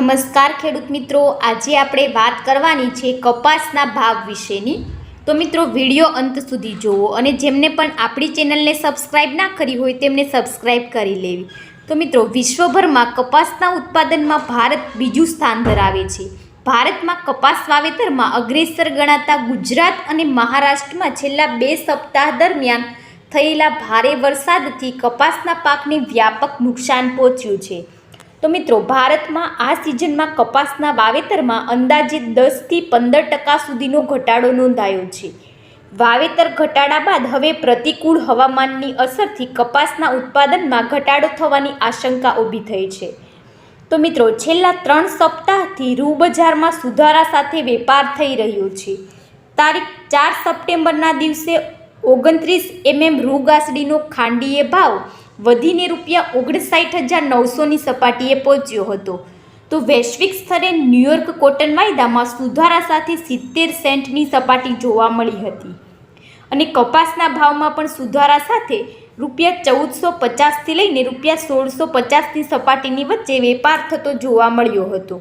નમસ્કાર ખેડૂત મિત્રો. આજે આપણે વાત કરવાની છે કપાસના ભાવ વિશેની. તો મિત્રો, વીડિયો અંત સુધી જુઓ અને જેમને પણ આપણી ચેનલને સબસ્ક્રાઇબ ના કરી હોય તેમને સબસ્ક્રાઇબ કરી લેવી. તો મિત્રો, વિશ્વભરમાં કપાસના ઉત્પાદનમાં ભારત બીજું સ્થાન ધરાવે છે. ભારતમાં કપાસ વાવેતરમાં અગ્રેસર ગણાતા ગુજરાત અને મહારાષ્ટ્રમાં છેલ્લા બે સપ્તાહ દરમિયાન થયેલા ભારે વરસાદથી કપાસના પાકને વ્યાપક નુકસાન પહોંચ્યું છે. તો મિત્રો, ભારતમાં આ સિઝનમાં કપાસના વાવેતરમાં અંદાજે દસથી પંદર ટકા સુધીનો ઘટાડો નોંધાયો છે. વાવેતર ઘટાડા બાદ હવે પ્રતિકૂળ હવામાનની અસરથી કપાસના ઉત્પાદનમાં ઘટાડો થવાની આશંકા ઊભી થઈ છે. તો મિત્રો, છેલ્લા ત્રણ સપ્તાહથી રૂ બજારમાં સુધારા સાથે વેપાર થઈ રહ્યો છે. તારીખ ચાર સપ્ટેમ્બરના દિવસે ઓગણત્રીસ એમએમ રૂ ગાસડીનો ખાંડીએ ભાવ વધીને રૂપિયા ઓગણસાઠ હજાર નવસોની સપાટીએ પહોંચ્યો હતો. તો વૈશ્વિક સ્તરે ન્યૂયોર્ક કોટન વાયદામાં સુધારા સાથે સિત્તેર સેન્ટની સપાટી જોવા મળી હતી. અને કપાસના ભાવમાં પણ સુધારા સાથે રૂપિયા ચૌદસો પચાસથી લઈને રૂપિયા સોળસો પચાસની સપાટીની વચ્ચે વેપાર થતો જોવા મળ્યો હતો.